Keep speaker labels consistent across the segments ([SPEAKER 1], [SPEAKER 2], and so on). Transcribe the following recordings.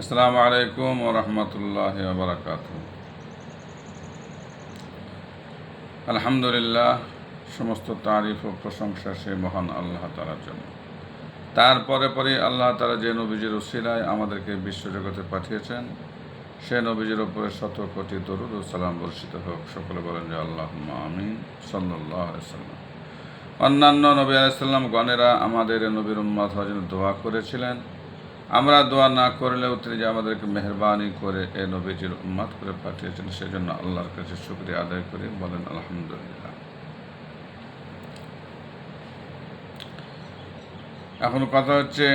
[SPEAKER 1] আসসালামু আলাইকুম ও রহমতুল্লাহ বারকাত আলহামদুলিল্লাহ, সমস্ত তারিফ ও প্রশংসা সে মহান আল্লাহ তালার জন্য। তারপরে পরে আল্লাহ তালা যে নবীজির উসিলায় আমাদেরকে বিশ্বজগতে পাঠিয়েছেন, সে নবীজির ওপরে শত কোটি দরুদ ও সালাম বর্ষিত হোক। সকলে বলেন যে আল্লাহ আমিন সাল্লাহ সাল্লাম অন্যান্য নবী আলাইসাল্লাম গণেরা আমাদের নবীর উম্মাদ জন্য দোয়া করেছিলেন। আমরা দোয়া না করলেও তিনি যে আমাদেরকে মেহরবানি করে এ নবীজির উম্মাদ করে পাঠিয়েছেন, সেজন্য আল্লাহর কাছে শুক্রিয়া আদায় করি। বলেন, আলহামদুলিল্লাহ। এখন কথা হচ্ছে,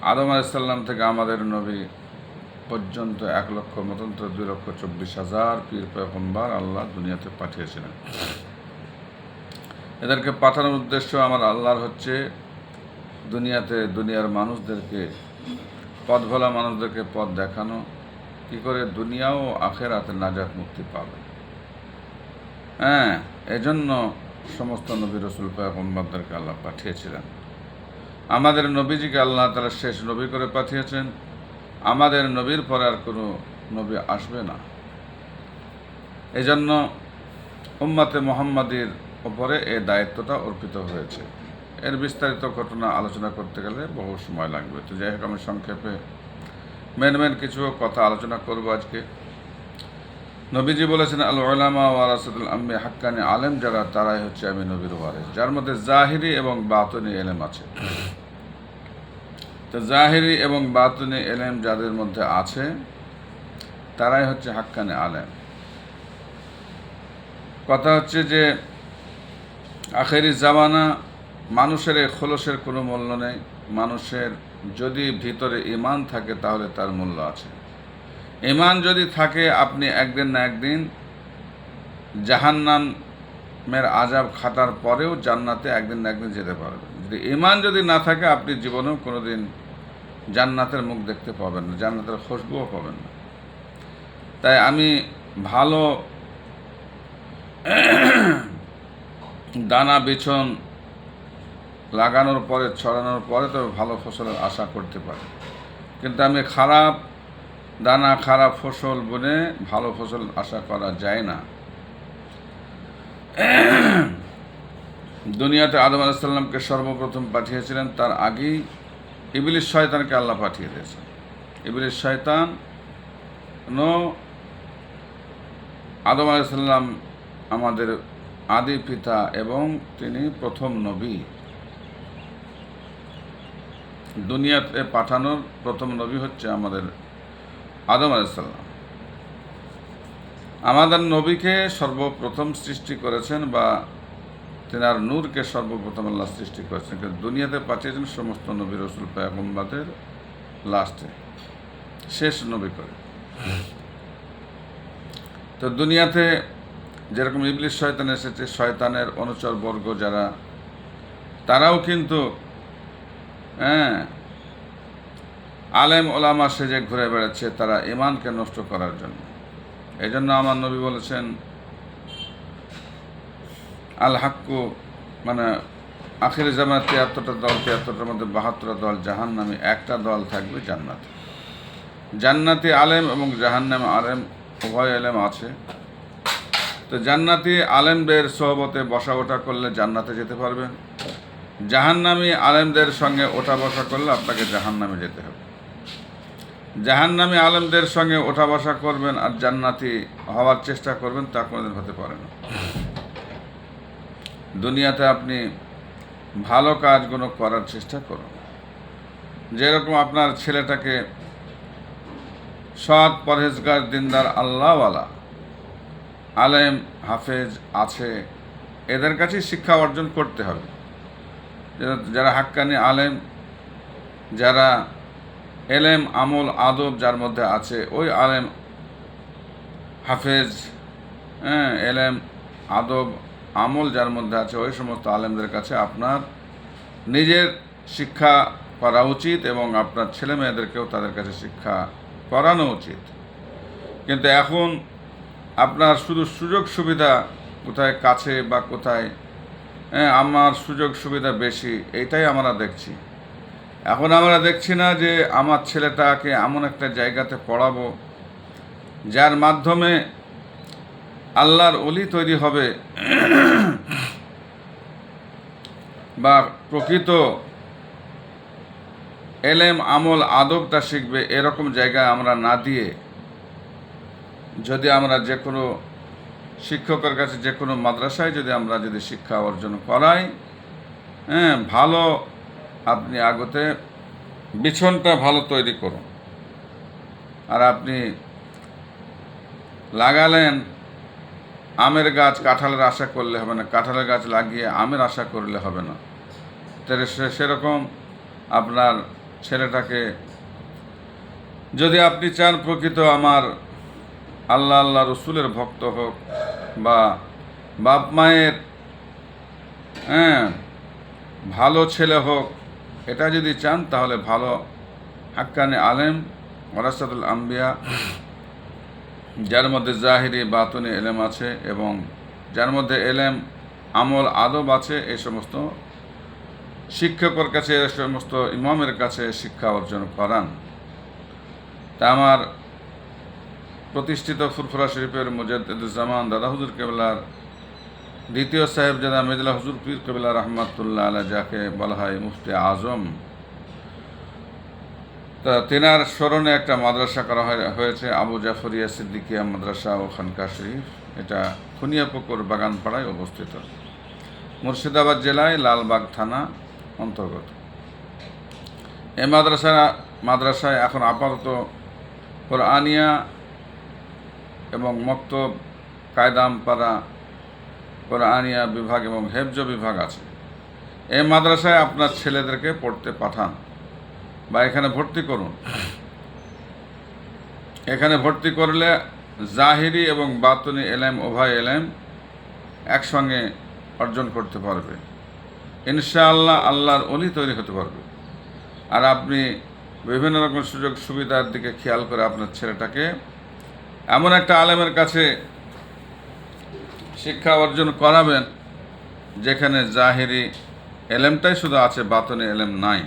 [SPEAKER 1] আদম আলাইসাল্লাম থেকে আমাদের নবী পর্যন্ত এক লক্ষ মতন্ত্র দুই লক্ষ চব্বিশ হাজার পীর পয়গম্বর আল্লাহ দুনিয়াতে পাঠিয়েছিলেন। এদেরকে পাঠানোর উদ্দেশ্য আমার আল্লাহর হচ্ছে দুনিয়াতে দুনিয়ার মানুষদেরকে পথ ভোলা মানুষদেরকে পথ দেখানো, কি করে দুনিয়া ও আখেরাতে নাজাত মুক্তি পাবে। হ্যাঁ এজন্য সমস্ত নবী রসুল পয়গম্বরদেরকে আল্লাহ পাঠিয়েছিলেন। আমাদের নবীজিকে আল্লাহ তারা শেষ নবী করে পাঠিয়েছেন। আমাদের নবীর পরে আর কোনো নবী আসবে না। এজন্য উম্মাতে মোহাম্মদীর ওপরে এ দায়িত্বটা অর্পিত হয়েছে। এর বিস্তারিত ঘটনা আলোচনা করতে গেলে বহু সময় লাগবে। তো যাই হোক, আমি সংক্ষেপে মেন মেন কিছু কথা আলোচনা করব আজকে। নবীজি বলেছেন, আল ওলামা ওয়ারাসুল আম্মি হাক্কানি আলেম, যারা তারাই হচ্ছে আমি নবীর ওয়ারিস। যার মধ্যে জাহিরি এবং বাতনি এলেম আছে। তো জাহিরি এবং বাতনি এলেম যাদের মধ্যে আছে, তারাই হচ্ছে হাক্কানি আলেম। কথা হচ্ছে যে, আখেরি জামানা মানুষের এই খোলসের কোনো মূল্য নেই। মানুষের যদি ভিতরে ইমান থাকে, তাহলে তার মূল্য আছে। ইমান যদি থাকে, আপনি একদিন না একদিন জাহান্নামের আজাব খাতার পরেও জান্নাতে একদিন না একদিন যেতে পারবেন। যদি ইমান যদি না থাকে, আপনি জীবনেও কোনো দিন জান্নাতের মুখ দেখতে পাবেন না, জান্নাতের খুশবুও পাবেন না। তাই আমি ভালো দানা, বিছন লাগানোর পরে, ছড়ানোর পরে তো ভালো ফসলের আশা করতে পারে। কিন্তু আমি খারাপ দানা, খারাপ ফসল বনে ভালো ফসল আশা করা যায় না। দুনিয়াতে আদম আলাইসাল্লামকে সর্বপ্রথম পাঠিয়েছিলেন, তার আগেই ইবিলিশ শয়তানকে আল্লাহ পাঠিয়ে দিয়েছেন। ইবিলিশ শয়তান নো আদম আলাইসাল্লাম আমাদের আদি পিতা এবং তিনি প্রথম নবী। দুনিয়াতে পাঠানোর প্রথম নবী হচ্ছে আমাদের আদম আলাইসাল্লাম আমাদের নবীকে সর্বপ্রথম সৃষ্টি করেছেন বা তেনার নূরকে সর্বপ্রথম আল্লাহ সৃষ্টি করেছেন। কিন্তু দুনিয়াতে পাঠিয়েছেন সমস্ত নবী রসুল পায়গম্বাদের লাস্টে শেষ নবী করে। তো দুনিয়াতে যেরকম ইবলিশ শয়তান এসেছে, শয়তানের অনুচর বর্গ যারা, তারাও কিন্তু হ্যাঁ। আলেম ওলামা সেজে ঘুরে বেড়াচ্ছে, তারা ইমানকে নষ্ট করার জন্য। এই জন্য আমার নবী বলেছেন, আল হাক্কু মানে আখির জামার তিয়াত্তরটা দল, তিয়াত্তরটার মধ্যে বাহাত্তরটা দল জাহান নামে একটা দল থাকবে জান্নাতে। জান্নাতি আলেম এবং জাহান্নামে আলেম, উভয় আলেম আছে। তো জান্নাতি আলেমদের সহবতে বসা ওঠা করলে জান্নাতে যেতে পারবেন। জাহান্নামি আলেমদের সঙ্গে ওঠা বসা করলে আপনাকে জাহান্নামে যেতে হবে। জাহান্নামি আলেমদের সঙ্গে ওঠা বসা করবেন আর জান্নাতি হওয়ার চেষ্টা করবেন, তা কোনোদিন হতে পারে না। দুনিয়াতে আপনি ভালো কাজগুলো করার চেষ্টা করুন। যেরকম আপনার ছেলেটাকে সৎ পরহেজগার দিনদার আল্লাহওয়ালা, আলেম, হাফেজ আছে, এদের কাছেই শিক্ষা অর্জন করতে হবে। যারা হাক্কানি, আলেম, যারা এলেম, আমল, আদব যার মধ্যে আছে, ওই আলেম, হাফেজ হ্যাঁ এলেম, আদব, আমল যার মধ্যে আছে, ওই সমস্ত আলেমদের কাছে আপনার নিজের শিক্ষা করা উচিত এবং আপনার ছেলে মেয়েদেরকেও তাদের কাছে শিক্ষা করানো উচিত। কিন্তু এখন আপনার শুধু সুযোগ সুবিধা কোথায় কাছে বা কোথায় আমার সুযোগ সুবিধা বেশি, এটাই আমরা দেখছি। এখন আমরা দেখছি না যে আমার ছেলেটাকে এমন একটা জায়গাতে পড়াবো, যার মাধ্যমে আল্লাহর অলি তৈরি হবে বা প্রকৃত এলেম, আমল, আদবটা শিখবে, এরকম জায়গায় আমরা না দিয়ে যদি আমরা যে কোনো শিক্ষকের কাছে যে কোনো মাদ্রাসায় যদি আমরা যদি শিক্ষা অর্জন করাই হ্যাঁ ভালো আপনি আগতে বিছনটা ভালো তৈরি করুন। আর আপনি লাগালেন আমের গাছ কাঁঠালের আশা করলে হবে না, কাঁঠালের গাছ লাগিয়ে আমের আশা করলে হবে না। তাহলে সেরকম আপনার ছেলেটাকে যদি আপনি চান প্রকৃত আমার আল্লাহ আল্লাহ রসুলের ভক্ত হোক বা বাপ মায়ের হ্যাঁ ভালো ছেলে হোক, এটা যদি চান তাহলে ভালো। হাক্কানে আলেম ওরাসাতুল আম্বিয়া, যার মধ্যে জাহিরি বাতুনি এলেম আছে এবং যার মধ্যে এলেম, আমল আদব আছে এই সমস্ত শিক্ষকের কাছে এই সমস্ত ইমামের কাছে শিক্ষা অর্জন করান। তা আমার প্রতিষ্ঠিত ফুরফুরা শরীফের মুজাদ্দুজ্জামান দাদা হুজুর কেবলার দ্বিতীয় সাহেব জাদা মেজলা হুজুর পীর কেবলা রহমাতুল্লাহ আলা যাকে বলা হয় মুফতি আজম। তা তেনার স্মরণে একটা মাদ্রাসা করা হয়েছে আবু জাফরিয়া সিদ্দিকিয়া মাদ্রাসা ও খানকা শরীফ। এটা খুনিয়াপুকুর বাগানপাড়ায় অবস্থিত। মুর্শিদাবাদ জেলায় লালবাগ থানা অন্তর্গত। এ মাদ্রাসা মাদ্রাসায় এখন আপাতত কোরআনিয়া এবং মক্তব কায়দামপাড়া কোরআনিয়া বিভাগ এবং হেফজ বিভাগ আছে। এই মাদ্রাসায় আপনার ছেলেদেরকে পড়তে পাঠান বা এখানে ভর্তি করুন। এখানে ভর্তি করলে জাহিরি এবং বাতনি এলেম, উভয় এলেম একসঙ্গে অর্জন করতে পারবে। ইনশাআল্লাহ আল্লাহর অলি তৈরি হতে পারবে। আর আপনি বিভিন্ন রকম সুযোগ সুবিধার দিকে খেয়াল করে আপনার ছেলেটাকে এমন একটা আলেমের কাছে শিক্ষা অর্জন করাবেন যেখানে জাহিরি এলেমটাই শুধু আছে, বাতনি এলেম নাই।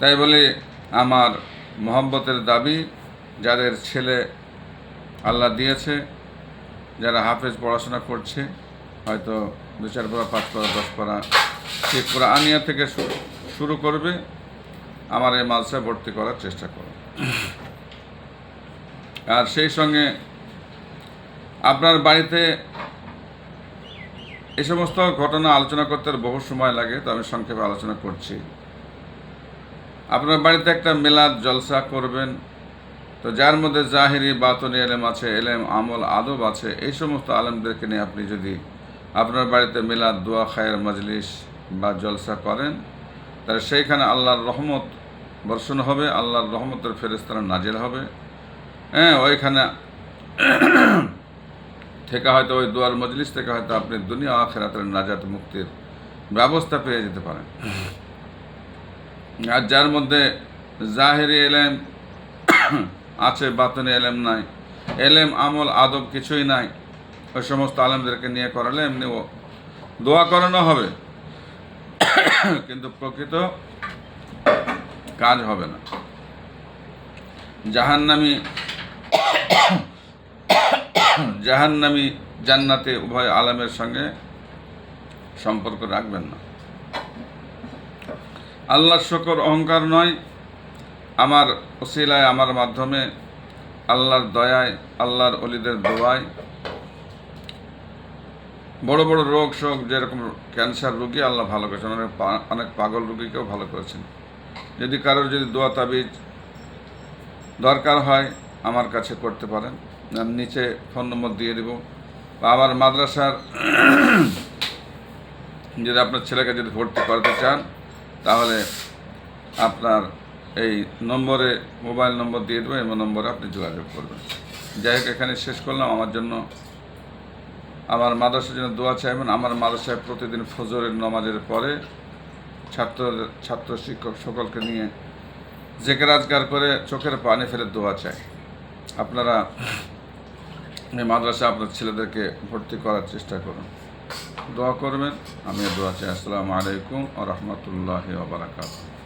[SPEAKER 1] তাই বলে আমার মোহব্বতের দাবি, যাদের ছেলে আল্লাহ দিয়েছে, যারা হাফেজ পড়াশোনা করছে, হয়তো দু চার পড়া, পাঁচ পড়া, দশ পড়া, সে আনিয়া থেকে শুরু করবে, আমার এই মালসায় ভর্তি করার চেষ্টা করো আর সেই সঙ্গে আপনার বাড়িতে এই সমস্ত ঘটনা আলোচনা করতে বহু সময় লাগে, তো আমি সংক্ষেপে আলোচনা করছি। আপনার বাড়িতে একটা মেলাদ জলসা করবেন, তো যার মধ্যে জাহিরি, বাতনি, এলেম আছে, এলেম, আমল, আদব আছে, এই সমস্ত আলেমদেরকে নিয়ে আপনি যদি আপনার বাড়িতে মিলাদ, দোয়া, খায়ের মজলিস বা জলসা করেন, তাহলে সেইখানে আল্লাহর রহমত বর্ষণ হবে, আল্লাহর রহমতের ফেরেস্তারা নাজেল হবে। হ্যাঁ ওইখানে থেকে হয়তো ওই দোয়ার মজলিস থেকে হয়তো আপনি দুনিয়া আখেরাতের নাজাত মুক্তির ব্যবস্থা পেয়ে যেতে পারেন। আর যার মধ্যে জাহেরি এলেম আছে, বাতনি এলেম নাই, এলেম, আমল, আদব কিছুই নাই, ওই সমস্ত আলেমদেরকে নিয়ে করালে এমনি দোয়া করানো হবে। কিন্তু প্রকৃত কাজ হবে না। জাহান্নামি জাহান্নামি জান্নাতে উভয় আলেমের সঙ্গে সম্পর্ক রাখবেন না। আল্লাহর শকর অহংকার নয়। আমার ওসিলায়, আমার মাধ্যমে আল্লাহর দয়ায়, আল্লাহর অলিদের দোয়ায় বড় বড় রোগ শোক, যেরকম ক্যান্সার রোগী, আল্লাহ ভালো করেছেন। অনেক অনেক পাগল রুগীকেও ভালো করেছেন। যদি কারোর যদি দোয়া তাবিজ দরকার হয়, আমার কাছে করতে পারেন। নিচে ফোন নম্বর দিয়ে দেব। বা আমার মাদ্রাসার যদি আপনার ছেলেকে যদি ভর্তি করাতে চান, তাহলে আপনার এই নম্বরে, মোবাইল নম্বর দিয়ে দেবো এবং নম্বরে আপনি যোগাযোগ করবেন। যাই হোক, এখানে শেষ করলাম। আমার জন্য, আমার মাদ্রাসার জন্য দোয়া চাইবেন আমার মাদ্রাসায় প্রতিদিন ফজরের নমাজের পরে ছাত্র ছাত্র, শিক্ষক সকলকে নিয়ে জেকের আজগার করে চোখের পানি ফেলে দোয়া চাই। আপনারা এই মাদ্রাসা আপনার ছেলেদেরকে ভর্তি করার চেষ্টা করুন। দোয়া করবেন। আমি দোয়া চাই। আসসালামু আলাইকুম ও রহমতুল্লাহ বারাকাতুহ।